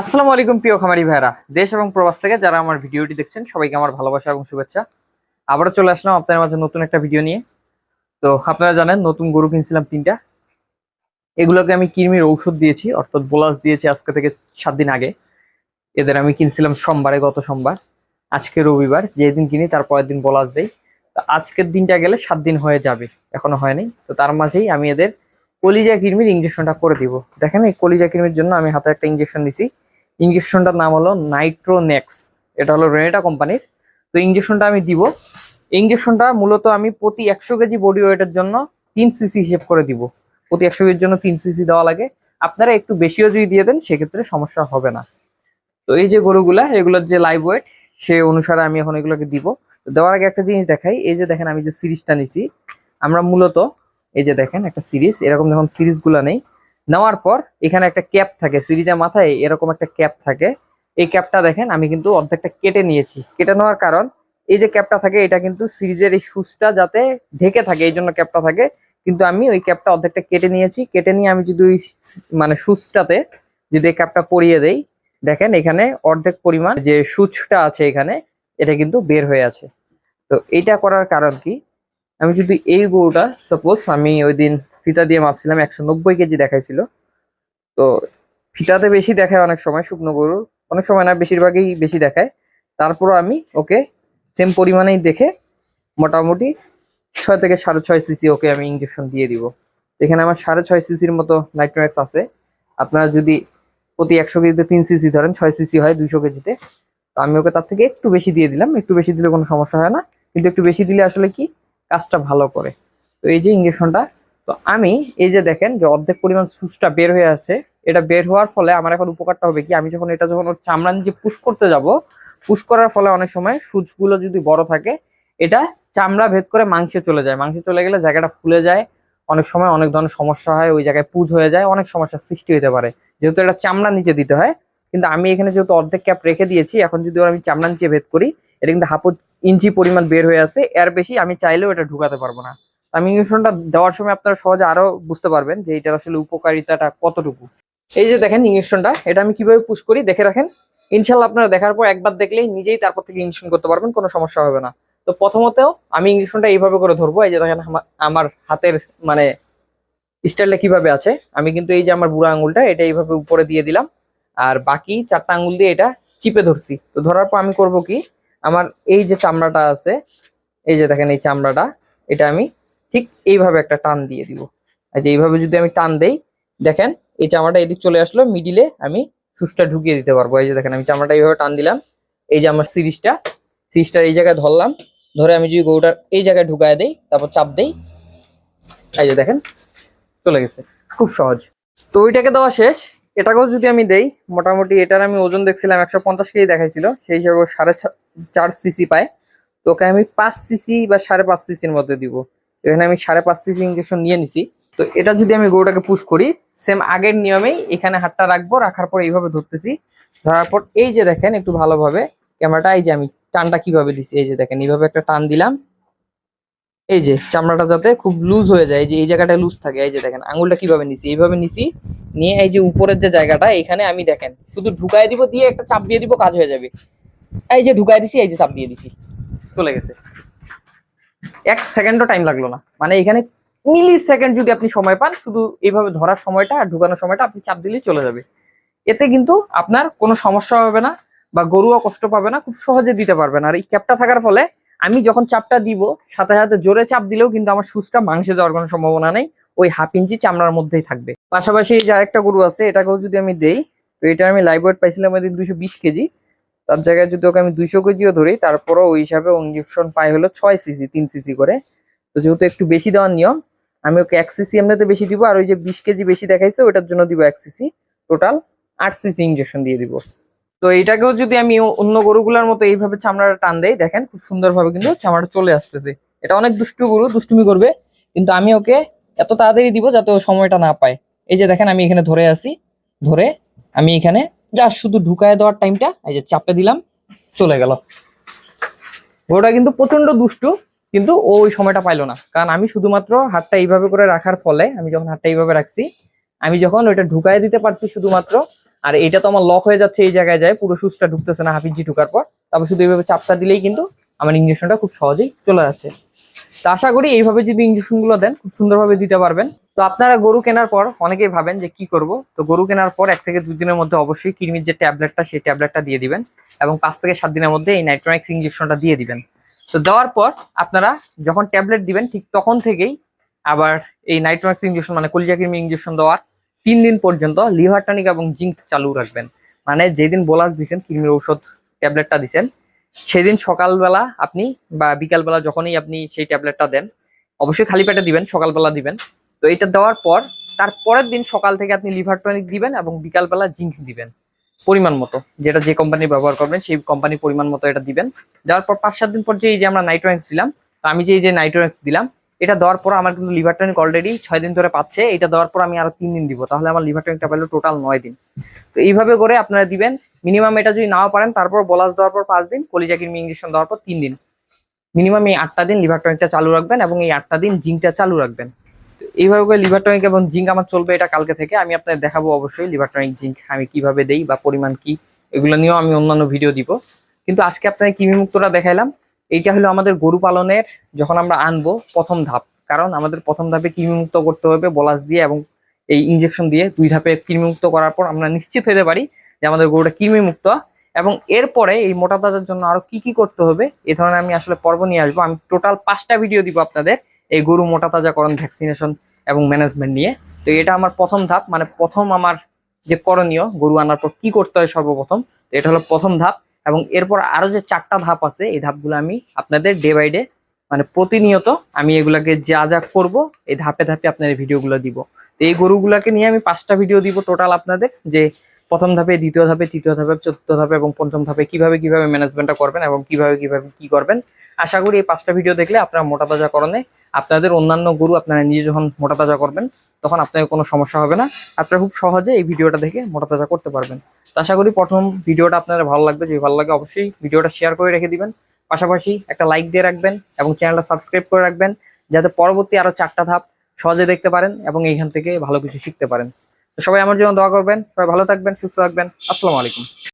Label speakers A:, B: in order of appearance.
A: আসসালামু আলাইকুম, প্রিয় খামারি ভাইরা দেশ এবং প্রবাস থেকে যারা আমার ভিডিওটি দেখছেন, সবাইকে আমার ভালোবাসা এবং শুভেচ্ছা। আবারও চলে আসলাম আপনাদের মাঝে নতুন একটা ভিডিও নিয়ে। তো আপনারা জানেন, নতুন গরু কিনছিলাম তিনটা। এগুলোকে আমি কিরমির ঔষধ দিয়েছি, অর্থাৎ বোলাস দিয়েছি আজকে থেকে সাত দিন আগে। এদের আমি কিনছিলাম সোমবারে, গত সোমবার। আজকে রবিবার, যেদিন কিনি তার পরের দিন বোলাস দেই। তো আজকের দিনটা গেলে সাত দিন হয়ে যাবে, এখনও হয়নি। তো তার মাঝেই আমি এদের কলিজা কিরমির ইঞ্জেকশনটা করে দিব। দেখেন এই কলিজা কিরমির জন্য আমি হাতে একটা ইঞ্জেকশন দিছি। ইঞ্জেকশনটার নাম হলো নাইট্রোনেক্স এটা হলো রেনেটা কোম্পানির। তো ইঞ্জেকশনটা আমি দিব। ইঞ্জেকশনটা মূলত আমি প্রতি একশো কেজি বডি ওয়েটের জন্য তিন সিসি হিসেব করে দিব। প্রতি একশো কেজির জন্য তিন সিসি দেওয়া লাগে। আপনারা একটু বেশিও যদি দিয়ে দেন, সেক্ষেত্রে সমস্যা হবে না। তো এই যে গরুগুলা, এগুলোর যে লাইভ ওয়েট সে অনুসারে আমি এখন এগুলোকে দিব। দেওয়ার আগে একটা জিনিস দেখাই। এই যে দেখেন আমি যে সিরিজটা নিছি, আমরা মূলত এই যে দেখেন একটা সিরিজ, এরকম যখন সিরিজগুলো নেই, নেওয়ার পর এখানে একটা ক্যাপ থাকে, সিরিজের মাথায় এরকম একটা ক্যাপ থাকে। এই ক্যাপটা দেখেন, আমি কিন্তু অর্ধেকটা কেটে নিয়েছি। কেটে নেওয়ার কারণ, এই যে ক্যাপটা থাকে, এটা কিন্তু সিরিজের এই সুচটা যাতে ঢেকে থাকে, এই জন্য ক্যাপটা থাকে। কিন্তু আমি ওই ক্যাপটা অর্ধেকটা কেটে নিয়েছি। কেটে নিয়ে আমি যদি ওই মানে সুচটাতে যদি এই ক্যাপটা পরিয়ে দেই, দেখেন এখানে অর্ধেক পরিমাণ যে সুচটা আছে এখানে, এটা কিন্তু বের হয়ে আছে। তো এটা করার কারণ কি? আমি যদি এই গরুটা সাপোজ আমি ওই দিন ফিতা দিয়ে মাপছিলাম, একশো নব্বই কেজি দেখাইছিল। তো ফিতাতে বেশি দেখায় অনেক সময়, শুকনো গরুর অনেক সময় না, বেশিরভাগই বেশি দেখায়। তারপরও আমি ওকে সেম পরিমাণেই দেখে মোটামুটি ছয় থেকে সাড়ে ছয় সিসি ওকে আমি ইঞ্জেকশন দিয়ে দিব। এখানে আমার সাড়ে ছয় সিসির মতো নাইট্রোম্যাক্স আছে। আপনারা যদি প্রতি একশো কেজিতে তিন সিসি ধরেন, ছয় সিসি হয় দুইশো কেজিতে, তো আমি ওকে তার থেকে একটু বেশি দিয়ে দিলাম। একটু বেশি দিলে কোনো সমস্যা হয় না। কিন্তু একটু বেশি দিলে আসলে কি? কাজটা ভালো করে। তো এই যে ইঞ্জেকশনটা, তো আমি এই যে দেখেন যে অর্ধেক পরিমাণ সুচটা বের হয়ে আছে, এটা বের হওয়ার ফলে আমার এখন উপকারটা হবে কি? আমি যখন এটা যখন ওর চামড়া নিচে পুশ করতে যাব, পুশ করার ফলে অনেক সময় সুচগুলো যদি বড় থাকে, এটা চামড়া ভেদ করে মাংসে চলে যায়। মাংসে চলে গেলে জায়গাটা ফুলে যায়, অনেক সময় অনেক ধরনের সমস্যা হয়, ওই জায়গায় পুজ হয়ে যায়, অনেক সমস্যার সৃষ্টি হতে পারে। যেহেতু এটা চামড়া নিচে দিতে হয়, কিন্তু আমি এখানে যেহেতু অর্ধেক ক্যাপ রেখে দিয়েছি, এখন যদি আমি চামড়া নিচে ভেদ করি, এটা কিন্তু হাফ ইঞ্চি পরিমাণ বের হয়ে আছে। এর বেশি আমি চাইলেও এটা ঢুকাতে পারব না। আমি ইঞ্জেকশনটা দেওয়ার সময় আপনারা সহজে আরও বুঝতে পারবেন যে এটার আসলে উপকারিতাটা কতটুকু। এই যে দেখেন ইঞ্জেকশনটা এটা আমি কীভাবে পুশ করি দেখে রাখেন। ইনশাল্লাহ আপনারা দেখার পর একবার দেখলেই নিজেই তারপর থেকে ইঞ্জেকশন করতে পারবেন, কোনো সমস্যা হবে না। তো প্রথমত আমি ইঞ্জেকশনটা এইভাবে করে ধরবো, এই যে দেখেন আমা- আমার হাতের মানে স্টাইলটা কীভাবে আছে। আমি কিন্তু এই যে আমার বুড়া আঙুলটা, এটা এইভাবে উপরে দিয়ে দিলাম। আর বাকি চারটা আঙুল দিয়ে এটা চিপে ধরছি। তো ধরার পর আমি করব কি আমার এই যে চামড়াটা আছে, এই যে দেখেন এই চামড়াটা, এটা আমি ঠিক এইভাবে একটা টান দিয়ে দিব। আর যে এইভাবে যদি আমি টান দেই, দেখেন এই চামড়াটা এদিক চলে আসলো মিডিলে আমি সুসটা ঢুকিয়ে দিতে পারব। এই যে দেখেন আমি চামড়াটা এইভাবে টান দিলাম, এই যে আমার সিরিজটা সিরিজটা এই জায়গায় ধরলাম, ধরে আমি যদি গরুটার এই জায়গায় ঢুকায় দেই, তারপর চাপ দেই, এই যে দেখেন, চলে গেছে। খুব সহজ। তো ওইটাকে দেওয়া শেষ। এটাকেও যদি আমি দেই, মোটামুটি এটার আমি ওজন দেখছিলাম একশো পঞ্চাশ কেজি দেখাইছিল, সেই হিসাবে সাড়ে চার সিসি পায়। তো ওকে আমি পাঁচ সিসি বা সাড়ে পাঁচ সিসির মধ্যে দিব। এখানে আমি সাড়ে পাঁচ সিসি ইঞ্জেকশন নিয়ে নিছি। তো এটা যদি আমি গরুটাকে পুশ করি সেম আগের নিয়মেই এখানে হাতটা রাখব, রাখার পর এইভাবে ধরতেছি। ধরার পর এই যে দেখেন, একটু ভালোভাবে ক্যামেরাটা এই যে আমি টানটা কীভাবে দিছি, এই যে দেখেন, এইভাবে একটা টান দিলাম। এই যে চামড়াটা যাতে খুব লুজ হয়ে যায় যে এই জায়গাটা লুজ থাকে, এই যে দেখেন, আঙুলটা কীভাবে নিছি, এইভাবে নিছি, নিয়ে এই যে উপরের যে জায়গাটা, এখানে আমি দেখেন, শুধু ঢুকাই দিব দিয়ে একটা চাপ দিয়ে দিব, কাজ হয়ে যাবে। এই যে ঢুকাই দিছি, এই যে চাপ দিয়ে দিছি, চলে গেছে। এক সেকেন্ডও টাইম লাগল না। মানে এখানে মিলি সেকেন্ড যদি আপনি সময় পান, শুধু এইভাবে ধরার সময়টা আর ঢুকানোর সময়টা আপনি চাপ দিলেই চলে যাবে। এতে কিন্তু আপনার কোনো সমস্যা হবে না বা গরুও কষ্ট পাবে না, খুব সহজে দিতে পারবেন আর এই ক্যাপটা থাকার ফলে আমি যখন চাপটা দিব, সাথে সাথে জোরে চাপ দিলেও কিন্তু আমার সুচটা মাংসে যাওয়ার কোনো সম্ভাবনা নেই। ওই হাফ ইঞ্চি চামড়ার মধ্যেই থাকবে। পাশাপাশি যে আরেকটা গরু আছে, এটাকেও যদি আমি দেই, তো এটা আমি লাইভ ওয়েট পাইছিলাম ওই দুইশো বিশ কেজি। তার জায়গায় যদি ওকে আমি দুইশো কেজিও ধরি, তারপরও ওই হিসাবে ইঞ্জেকশন পাই হলো ছয় সিসি তিন সিসি করে। তো যেহেতু একটু বেশি দেওয়ার নিয়ম, আমি ওকে এক সিসি এমনিতে বেশি দিব, আর ওই যে বিশ কেজি বেশি দেখাইছে, ওটার জন্য দিব এক সিসি টোটাল আট সিসি ইঞ্জেকশন দিয়ে দিব। তো এটাকেও যদি আমি অন্য গরুগুলোর মতো এইভাবে চামড়াটা টান দেই, দেখেন খুব সুন্দরভাবে কিন্তু চামড়াটা চলে আসতেছে। এটা অনেক দুষ্টু গরু, দুষ্টুমি করবে, কিন্তু আমি ওকে এত তাড়াতাড়ি দিব যাতে ও সময়টা না পায়। এই যে দেখেন আমি এখানে ধরে আছি, ধরে আমি এখানে যা শুধু ঢুকায় দেওয়ার টাইমটা এই যে চাপে দিলাম, চলে গেল। গরুটা কিন্তু প্রচণ্ড দুষ্টু, কিন্তু ও ওই সময়টা পাইলো না। কারণ আমি শুধুমাত্র হাতটা এইভাবে করে রাখার ফলে, আমি যখন হাতটা এইভাবে রাখছি, আমি যখন ওইটা ঢুকায় দিতে পারছি শুধুমাত্র আর এটা তো আমার লক হয়ে যাচ্ছে এই জায়গায় যায়, পুরো সুচটা ঢুকতেছে না হাফিজি ঢুকার পর। তারপর শুধু এইভাবে চাপটা দিলেই কিন্তু আমার ইঞ্জেকশনটা খুব সহজেই চলে যাচ্ছে। তো আশা করি এইভাবে যদি ইঞ্জেকশনগুলো দেন, খুব সুন্দরভাবে দিতে পারবেন। তো আপনারা গরু কেনার পর অনেকেই ভাবেন যে কি করব? তো গরু কেনার পর এক থেকে দুই দিনের মধ্যে অবশ্যই কৃমির যে ট্যাবলেটটা, সেই ট্যাবলেটটা দিয়ে দিবেন এবং পাঁচ থেকে সাত দিনের মধ্যে এই নাইট্রোনিক্স ইঞ্জেকশনটা দিয়ে দিবেন। তো দেওয়ার পর আপনারা যখন ট্যাবলেট দিবেন, ঠিক তখন থেকেই আবার এই নাইট্রোনিক্স ইঞ্জেকশন মানে কলিজা কৃমি ইঞ্জেকশন দেওয়ার তিন দিন পর্যন্ত লিভার টনিক এবং জিঙ্ক চালু রাখবেন। মানে যেদিন বোলাস দিছেন, কৃমির ঔষধ ট্যাবলেটটা দিছেন, সেদিন সকালবেলা আপনি বা বিকালবেলা যখনই আপনি সেই ট্যাবলেটটা দেন, অবশ্যই খালি পেটে দিবেন, সকালবেলা দিবেন। তো এটা দেওয়ার পর, তার পরের দিন সকাল থেকে আপনি লিভার টনিক দিবেন এবং বিকালবেলা জিঙ্ক দিবেন, পরিমাণ মতো, যেটা যে কোম্পানি ব্যবহার করবেন, সেই কোম্পানি পরিমাণ মতো এটা দিবেন। দেওয়ার পর পাঁচ সাত দিন পর যে এই যে আমরা নাইট্রোয়েক্স দিলাম, আমি যে এই যে নাইট্রোয়েক্স দিলাম এটা দেওয়ার পর আমার কিন্তু লিভার টনিক অলরেডি ছয় দিন ধরে পাচ্ছে। এটা দেওয়ার পর আমি আরও তিন দিন দিব। তাহলে আমার লিভার টনিকটা পেল টোটাল নয় দিন। তো এইভাবে করে আপনারা দিবেন। মিনিমাম এটা যদি নাও পারেন, তারপর বলাস দেওয়ার পর পাঁচ দিন কলিজা কিরমি ইঞ্জেকশন দেওয়ার পর তিন দিন। মিনিমাম এই আটটা দিন লিভার টনিকটা চালু রাখবেন এবং এই আটটা দিন জিঙ্কটা চালু রাখবেন। এইভাবে করে লিভার টনিক এবং জিঙ্ক আমার চলবে এটা কালকে থেকে। আমি আপনাদের দেখাবো অবশ্যই লিভার টনিক জিঙ্ক আমি কীভাবে দেই বা পরিমাণ কি, এগুলো নিয়েও আমি অন্যান্য ভিডিও দিব। কিন্তু আজকে আপনাদের কৃমি মুক্তটা দেখাইলাম। এইটা হলো আমাদের গরু পালনের যখন আমরা আনব প্রথম ধাপ। কারণ আমাদের প্রথম ধাপে কৃমিমুক্ত করতে হবে বলাস দিয়ে এবং এই ইঞ্জেকশন দিয়ে দুই ধাপে কৃমিমুক্ত করার পর আমরা নিশ্চিত হতে পারি যে আমাদের গরুটা কৃমিমুক্ত। এবং এরপরে এই মোটা তাজার জন্য আরও কি কি করতে হবে এ ধরনের আমি আসলে পর্ব নিয়ে আসব। আমি টোটাল পাঁচটা ভিডিও দিব আপনাদের এই গরু মোটা তাজাকরণ ভ্যাকসিনেশন এবং ম্যানেজমেন্ট নিয়ে। তো এটা আমার প্রথম ধাপ মানে প্রথম আমার যে করণীয় গরু আনার পর কি করতে হয় সর্বপ্রথম এটা হলো প্রথম ধাপ। এবং এরপর আরও যে চারটা ধাপ আছে, এই ধাপগুলো আমি আপনাদের ডে বাই ডে মানে প্রতিনিয়ত আমি এগুলাকে যা যা করব, এই ধাপে ধাপে আপনাদের ভিডিওগুলো দিব। তো এই গরুগুলোকে নিয়ে আমি পাঁচটা ভিডিও দিব টোটাল আপনাদের, যে প্রথম ধাপে, দ্বিতীয় ধাপে, তৃতীয় ধাপে, চতুর্থ ধাপে এবং পঞ্চম ধাপে কীভাবে কীভাবে ম্যানেজমেন্টটা করবেন এবং কীভাবে কীভাবে কি করবেন? আশা করি এই পাঁচটা ভিডিও দেখলে আপনারা মোটা তাজাকরণে আপনাদের অন্যান্য গুরু আপনারা নিজে যখন মোটা তাজা করবেন, তখন আপনাদের কোনো সমস্যা হবে না। আপনারা খুব সহজে এই ভিডিওটা দেখে মোটা তাজা করতে পারবেন। তো আশা করি প্রথম ভিডিওটা আপনাদের ভালো লাগবে। যদি ভালো লাগে অবশ্যই ভিডিওটা শেয়ার করে রেখে দিবেন। পাশাপাশি একটা লাইক দিয়ে রাখবেন এবং চ্যানেলটা সাবস্ক্রাইব করে রাখবেন, যাতে পরবর্তী আরও চারটা ধাপ সহজে দেখতে পারেন এবং এইখান থেকে ভালো কিছু শিখতে পারেন। সবাই আমার জন্য দোয়া করবেন সবাই ভালো থাকবেন সুস্থ থাকবেন। আসসালামু আলাইকুম।